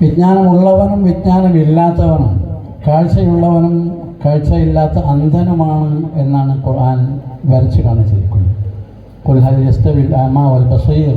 വിജ്ഞാനമുള്ളവനും വിജ്ഞാനമില്ലാത്തവനും കാഴ്ചയുള്ളവനും കാഴ്ചയില്ലാത്ത അന്ധനുമാണ് എന്നാണ് ഖുർആൻ വരച്ചു കാണിച്ചിരിക്കുന്നത്. ഖുൽ ഹൽ യസ്തവിൽ അമ വൽ ബസീർ.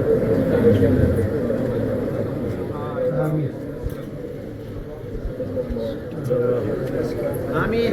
കറണ്ട് ആമീൻ ആമീൻ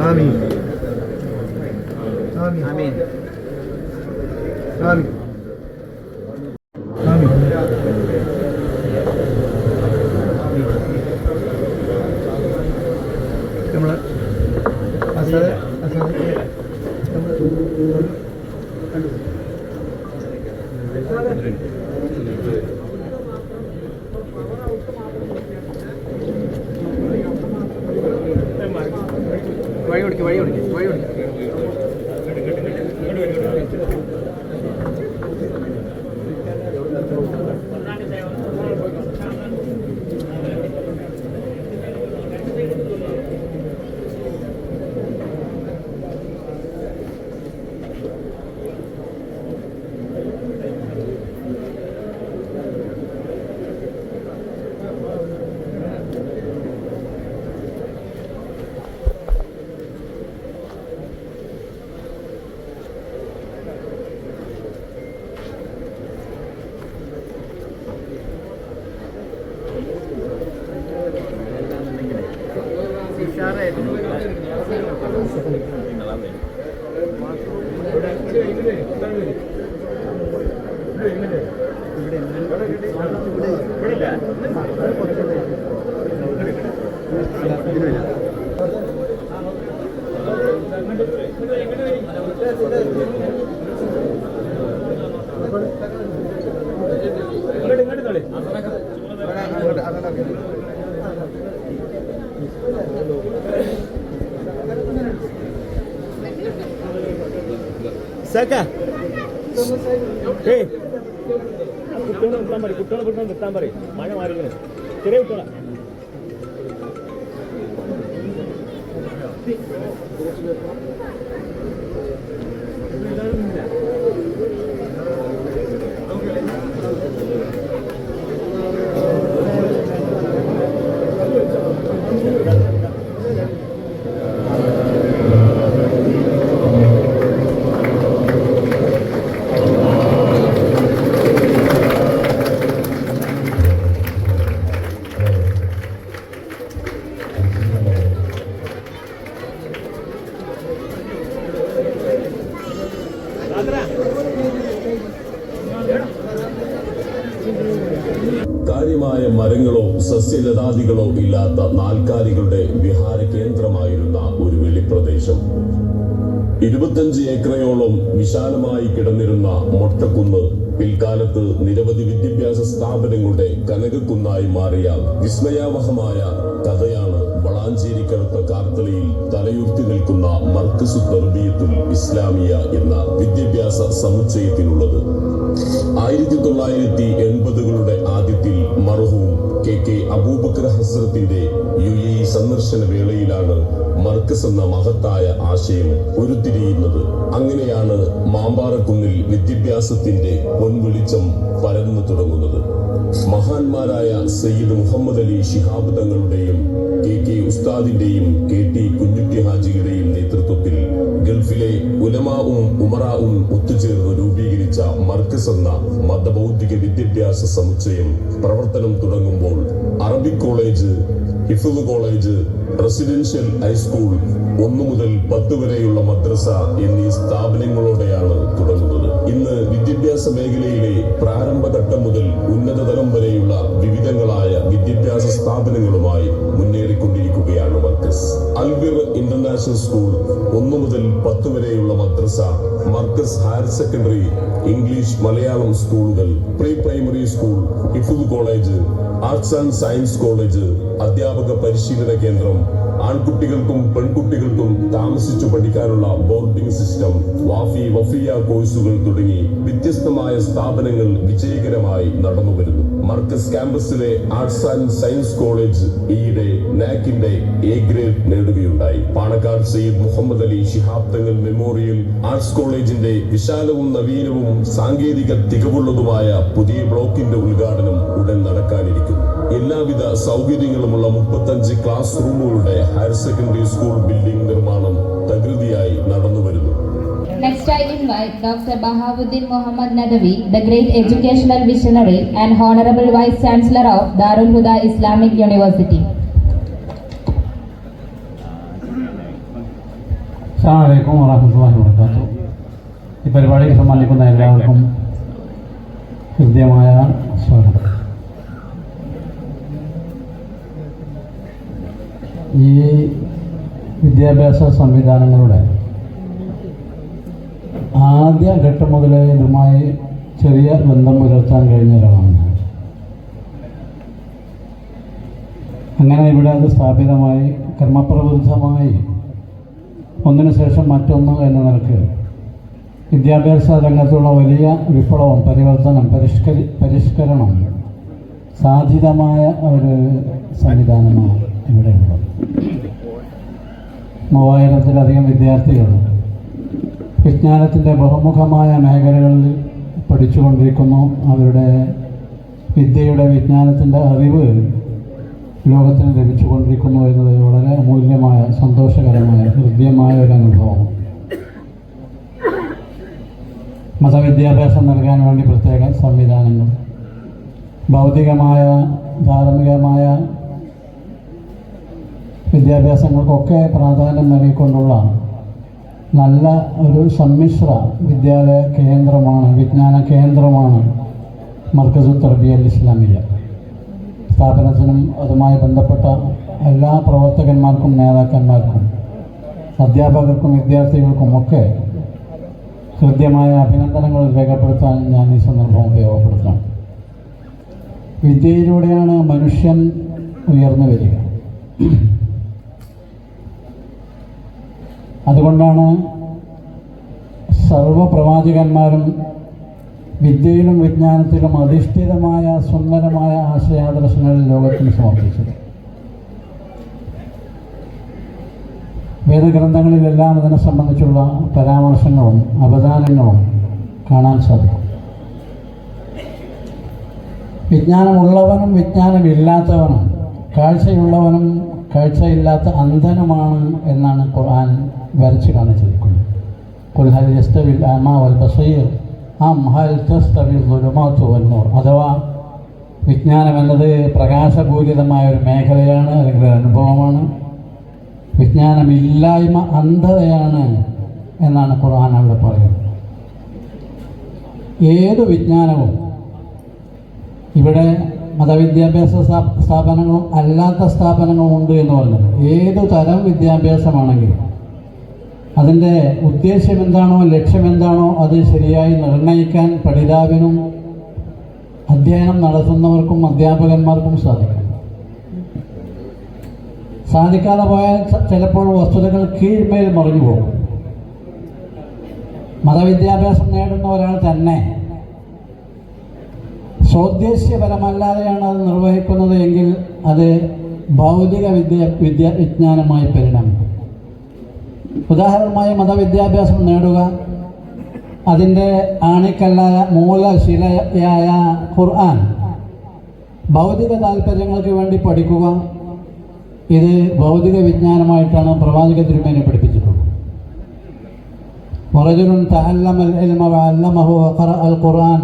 ആമീൻ ആമീൻ ആമീൻ ആമീൻ ആമീൻ കുട്ടികളെ നിർത്താൻ പറയും കുട്ടികളെ കുട്ടികളെ നിർത്താൻ പറയും. മഴ മാറിക്കണേ ചെറിയ കുട്ടികളെ. കാര്യമായ മരങ്ങളോ സസ്യലതാദികളോ ഇല്ലാത്ത നാൽക്കാലികളുടെ വിഹാര കേന്ദ്രമായിരുന്ന ഒരു വെളിപ്രദേശം. ഇരുപത്തഞ്ച് ഏക്കറയോളം വിശാലമായി കിടന്നിരുന്ന മൊട്ടക്കുന്ന് പിൽക്കാലത്ത് നിരവധി വിദ്യാഭ്യാസ സ്ഥാപനങ്ങളുടെ കനകക്കുന്നായി മാറിയ വിസ്മയാവഹമായ കഥയാണ് വളാഞ്ചേരിക്കടുത്ത കാർത്തലയിൽ തലയുർത്തി നിൽക്കുന്ന മർക്കസു തർബിയത്തുൽ ഇസ്ലാമിയ എന്ന വിദ്യാഭ്യാസ സമുച്ചയത്തിനുള്ളത് ആയിരത്തി തൊള്ളായിരത്തി എൺപതുകളുടെ ആദ്യത്തിൽ മർഹൂം കെ കെ അബൂബക്കർ ഹസ്രത്തിന്റെ യു എ സന്ദർശന വേളയിലാണ് മർക്കസ് എന്ന മഹത്തായ ആശയം ഉരുത്തിരിയുന്നത്. അങ്ങനെയാണ് മാമ്പാറക്കുന്നിൽ വിദ്യാഭ്യാസത്തിന്റെ പൊൻവെളിച്ചം പരന്നു തുടങ്ങുന്നത്. മഹാന്മാരായ സയ്യിദ് മുഹമ്മദ് അലി ശിഹാബ് തങ്ങളുടെയും കെ കെ ഉസ്താദിന്റെയും കെ ടി കുഞ്ഞുട്ടി ഹാജിയുടെയും നേതൃത്വത്തിൽ ഗൾഫിലെ ഉലമാവും ഉമറാവും എന്ന മതബൗദ്ധിക വിദ്യാഭ്യാസ സമുച്ചയം പ്രവർത്തനം തുടങ്ങുമ്പോൾ അറബിക് കോളേജ് ഹിഫുദ് കോളേജ് റെസിഡൻഷ്യൽ ഹൈസ്കൂൾ ഒന്നു മുതൽ പത്ത് വരെയുള്ള മദ്രസ എന്നീ സ്ഥാപനങ്ങളോടെയാണ് തുടങ്ങുന്നത്. ഇന്ന് വിദ്യാഭ്യാസ മേഖലയിലെ പ്രാരംഭഘട്ടം മുതൽ ഉന്നതതലം വരെയുള്ള വിവിധങ്ങളായ വിദ്യാഭ്യാസ സ്ഥാപനങ്ങളുമായി മുന്നേറിക്കൊണ്ടിരിക്കുകയാണ് മർക്കസ് അൽബിർ ഇന്റർനാഷണൽ സ്കൂൾ ഒന്നു മുതൽ പത്ത് വരെയുള്ള മദ്രസ Markaz higher secondary English Malayalam സ്കൂളുകൾ pre primary school ഹിഫുദ് college arts and science college അധ്യാപക പരിശീലന കേന്ദ്രം ആൺകുട്ടികൾക്കും പെൺകുട്ടികൾക്കും താമസിച്ചു പഠിക്കാനുള്ള ബോർഡിംഗ് സിസ്റ്റം വാഫി വഫിയ കോഴ്സുകൾ തുടങ്ങി വ്യത്യസ്തമായ സ്ഥാപനങ്ങൾ വിജയകരമായി നടന്നു വരുന്നു. മർക്കസ് ക്യാമ്പസിലെ ആർട്സ് ആൻഡ് സയൻസ് കോളേജ് ഈയിടെ നാക്കിന്റെ എ ഗ്രേഡ് നേടുകയുണ്ടായി. പാണക്കാട് സയ്യിദ് മുഹമ്മദ് അലി ശിഹാബ് തങ്ങൾ മെമ്മോറിയൽ ആർട്സ് കോളേജിന്റെ വിശാലവും നവീനവും സാങ്കേതിക തികവുള്ളതുമായ പുതിയ ബ്ലോക്കിന്റെ ഉദ്ഘാടനം ഉടൻ നടക്കാനിരിക്കുന്നു. എല്ലാവിധ സൗകര്യങ്ങളുമുള്ള മുപ്പത്തഞ്ച് ക്ലാസ് റൂമുകളുടെ ഹയർ സെക്കൻഡറി സ്കൂൾ ബിൽഡിംഗ് നിർമ്മാണം തകൃതിയായി നടന്നു വരുന്നു Next, I invite Dr. Bahavuddin Muhammad Nadavi, the great educational visionary and Honorable Vice Chancellor of Darul Huda Islamic University. അസ്സാമലൈക്കും വറഹമത്തല്ലാഹി വർക്കാത്തു ഈ പരിപാടിയിൽ സമ്മാനിക്കുന്ന എല്ലാവർക്കും ഹൃദ്യമായ സ്വാഗതം ഈ വിദ്യാഭ്യാസ സംവിധാനങ്ങളുടെ ആദ്യ ഘട്ടം മുതലേ ഇതുമായി ചെറിയ ബന്ധം പുലർത്താൻ കഴിഞ്ഞ ഒരാളാണ് ഞാൻ. അങ്ങനെ ഇവിടെ അത് സ്ഥാപിതമായി കർമ്മപ്രവൃദ്ധമായി ഒന്നിനു ശേഷം മറ്റൊന്ന് എന്ന നിലയ്ക്ക് വിദ്യാഭ്യാസ രംഗത്തുള്ള വലിയ വിപ്ലവം പരിവർത്തനം പരിഷ്കരി പരിഷ്കരണം സാധ്യതമായ ഒരു സംവിധാനമാണ്. ഇവിടെയുള്ളത് മൂവായിരത്തിലധികം വിദ്യാർത്ഥികൾ വിജ്ഞാനത്തിന്റെ ബഹുമുഖമായ മേഖലകളിൽ പഠിച്ചുകൊണ്ടിരിക്കുന്നു. അവരുടെ വിദ്യയുടെ വിജ്ഞാനത്തിന്റെ അറിവ് ലോകത്തിന് ലഭിച്ചുകൊണ്ടിരിക്കുന്നു എന്നത് വളരെ അമൂല്യമായ സന്തോഷകരമായ ഹൃദ്യമായ ഒരു അനുഭവമാണ് മതവിദ്യാഭ്യാസം നൽകാൻ വേണ്ടി പ്രത്യേക സംവിധാനങ്ങൾ. ഭൗതികമായ ധാർമ്മികമായ വിദ്യാഭ്യാസങ്ങൾക്കൊക്കെ പ്രാധാന്യം നൽകിക്കൊണ്ടുള്ള നല്ല ഒരു സമ്മിശ്ര വിദ്യാലയ കേന്ദ്രമാണ് വിജ്ഞാന കേന്ദ്രമാണ് മർക്കസു തർബിയൽ ഇസ്ലാമിയ. സ്ഥാപനത്തിനും അതുമായി ബന്ധപ്പെട്ട എല്ലാ പ്രവർത്തകന്മാർക്കും നേതാക്കന്മാർക്കും അധ്യാപകർക്കും വിദ്യാർത്ഥികൾക്കും ഒക്കെ ഹൃദ്യമായ അഭിനന്ദനങ്ങൾ രേഖപ്പെടുത്താൻ ഞാൻ ഈ സന്ദർഭം ഉപയോഗപ്പെടുത്താം വിദ്യയിലൂടെയാണ് മനുഷ്യൻ ഉയർന്നു വരിക. അതുകൊണ്ടാണ് സർവപ്രവാചകന്മാരും വിദ്യയിലും വിജ്ഞാനത്തിലും അധിഷ്ഠിതമായ സുന്ദരമായ ആശയാദർശങ്ങൾ ലോകത്തിന് സമർപ്പിച്ചത്. വേദഗ്രന്ഥങ്ങളിലെല്ലാം ഇതിനെ സംബന്ധിച്ചുള്ള പരാമർശങ്ങളും അവദാനങ്ങളും കാണാൻ സാധിക്കും. വിജ്ഞാനമുള്ളവനും വിജ്ഞാനമില്ലാത്തവനും കാഴ്ചയുള്ളവനും കാഴ്ചയില്ലാത്ത അന്ധനുമാണ് എന്നാണ് ഖുർആൻ വരച്ച് കാണിച്ചിരിക്കുന്നത്. വൽ ഹൽ അഥവാ വിജ്ഞാനം എന്നത് പ്രകാശപൂരിതമായ ഒരു മേഖലയാണ് അല്ലെങ്കിൽ ഒരു അനുഭവമാണ്. വിജ്ഞാനമില്ലായ്മ അന്ധതയാണ് എന്നാണ് ഖുർആൻ അവിടെ പറയുന്നത്. ഏത് വിജ്ഞാനവും ഇവിടെ മതവിദ്യാഭ്യാസ സ്ഥാ- സ്ഥാപനങ്ങളും അല്ലാത്ത സ്ഥാപനങ്ങളും ഉണ്ട് എന്ന് പറഞ്ഞത്. ഏതു തരം വിദ്യാഭ്യാസമാണെങ്കിലും അതിന്റെ ഉദ്ദേശ്യം എന്താണോ ലക്ഷ്യം എന്താണോ അത് ശരിയായി നിർണയിക്കാൻ പഠിതാവിനും അധ്യയനം നടത്തുന്നവർക്കും അധ്യാപകന്മാർക്കും സാധിക്കും. സാധിക്കാതെ പോയാൽ ചിലപ്പോൾ വസ്തുതകൾ കീഴ്മേൽ മറിഞ്ഞു പോകും. മതവിദ്യാഭ്യാസം നേടുന്ന ഒരാൾ തന്നെ സ്വദ്ദേശ്യപരമല്ലാതെയാണ് അത് നിർവഹിക്കുന്നത് എങ്കിൽ അത് ഭൗതിക വിദ്യ വിദ്യ വിജ്ഞാനമായി പരിണമിക്കും ഉദാഹരണമായി മതവിദ്യാഭ്യാസം നേടുക അതിൻ്റെ ആണിക്കല്ലായ മൂലശിലയായ ഖുർആൻ ഭൗതിക താല്പര്യങ്ങൾക്ക് വേണ്ടി പഠിക്കുക ഇത് ഭൗതിക വിജ്ഞാനമായിട്ടാണ് പ്രവാചക തിരുമേനെ പഠിപ്പിച്ചിട്ടുള്ളത് ورجل تعلم العلم وعلمه وقرأ القرآن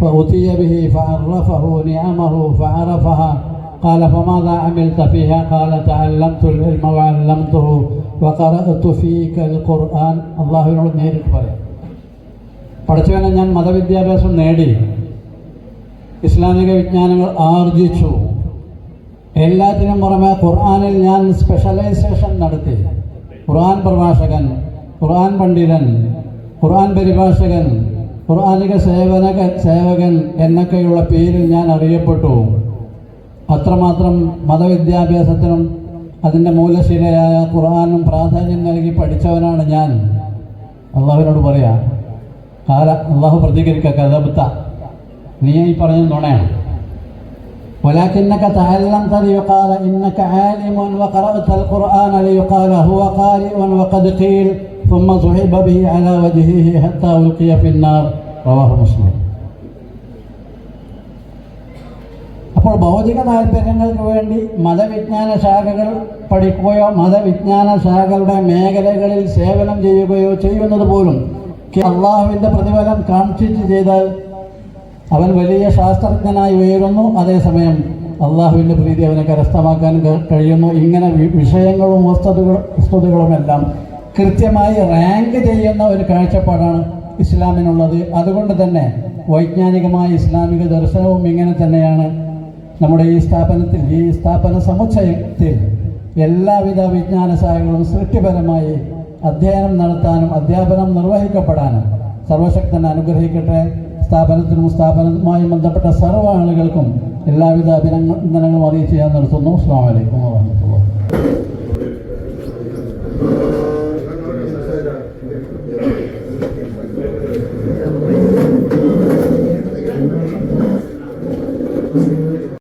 فأتي به فعرفه نعمه فعرفها قال فماذا عملت فيها قال تعلمت العلم وعلمته وقرأت فيك القرآن അള്ളാഹുവിനോട് നേരിട്ട് പറയാം പഠിച്ചവനെ ഞാൻ മതവിദ്യാഭ്യാസം നേടി ഇസ്ലാമിക വിജ്ഞാനങ്ങൾ ആർജിച്ചു എല്ലാത്തിനും പുറമെ ഖുർആാനിൽ ഞാൻ സ്പെഷ്യലൈസേഷൻ നടത്തി ഖുർആൻ പ്രഭാഷകൻ ഖുർആൻ പണ്ഡിതൻ ഖുർആൻ പരിഭാഷകൻ ഖുർആാനിക സേവന സേവകൻ എന്നൊക്കെയുള്ള പേരിൽ ഞാൻ അറിയപ്പെട്ടു. അത്രമാത്രം മതവിദ്യാഭ്യാസത്തിനും അതിന്റെ മൂലശിലയായ ഖുർആാനും പ്രാധാന്യം നൽകി പഠിച്ചവനാണ് ഞാൻ. അള്ളാഹുവിനോട് പറയാം കാല അള്ളാഹു പ്രതികരിക്കുക കഥബത്ത നീ ഈ പറഞ്ഞ നുണയാണ്. ولكنك تعلمت ليقال إنك عالم وقرأت القرآن ليقال هو قارئ وقد قيل ثم صحب به على وجهه حتى ألقي في النار رواه مسلم അപ്പോൾ ഭൗതിക താല്പര്യങ്ങൾക്ക് വേണ്ടി മതവിജ്ഞാന ശാഖകൾ പഠിക്കുകയോ മതവിജ്ഞാന ശാഖകളുടെ മേഖലകളിൽ സേവനം ചെയ്യുകയോ ചെയ്യുന്നത് പോലും അള്ളാഹുവിൻ്റെ പ്രതിഫലം കാക്ഷിച്ച് ചെയ്താൽ അവൻ വലിയ ശാസ്ത്രജ്ഞനായി ഉയരുന്നു. അതേസമയം അള്ളാഹുവിന്റെ പ്രീതി അവനെ കരസ്ഥമാക്കാൻ കഴിയുന്നു. ഇങ്ങനെ വിഷയങ്ങളും വസ്തുതകൾ വസ്തുതകളുമെല്ലാം കൃത്യമായി റാങ്ക് ചെയ്യുന്ന ഒരു കാഴ്ചപ്പാടാണ് ഇസ്ലാമിനുള്ളത്. അതുകൊണ്ട് തന്നെ വൈജ്ഞാനികമായ ഇസ്ലാമിക ദർശനവും ഇങ്ങനെ തന്നെയാണ്. നമ്മുടെ ഈ സ്ഥാപനത്തിൽ ഈ സ്ഥാപന സമുച്ചയത്തിൽ എല്ലാവിധ വിജ്ഞാന ശാഖകളും സൃഷ്ടിപരമായി അധ്യയനം നടത്താനും അധ്യാപനം നിർവഹിക്കപ്പെടാനും സർവശക്തൻ അനുഗ്രഹിക്കട്ടെ. സ്ഥാപനത്തിനും സ്ഥാപനവുമായി ബന്ധപ്പെട്ട സർവ ആളുകൾക്കും എല്ലാവിധ അഭിനന്ദനങ്ങളും അറിയിച്ച് ഞാൻ നിർത്തുന്നു. അസ്സാം വലൈക്കും വാഹമത്തുള്ള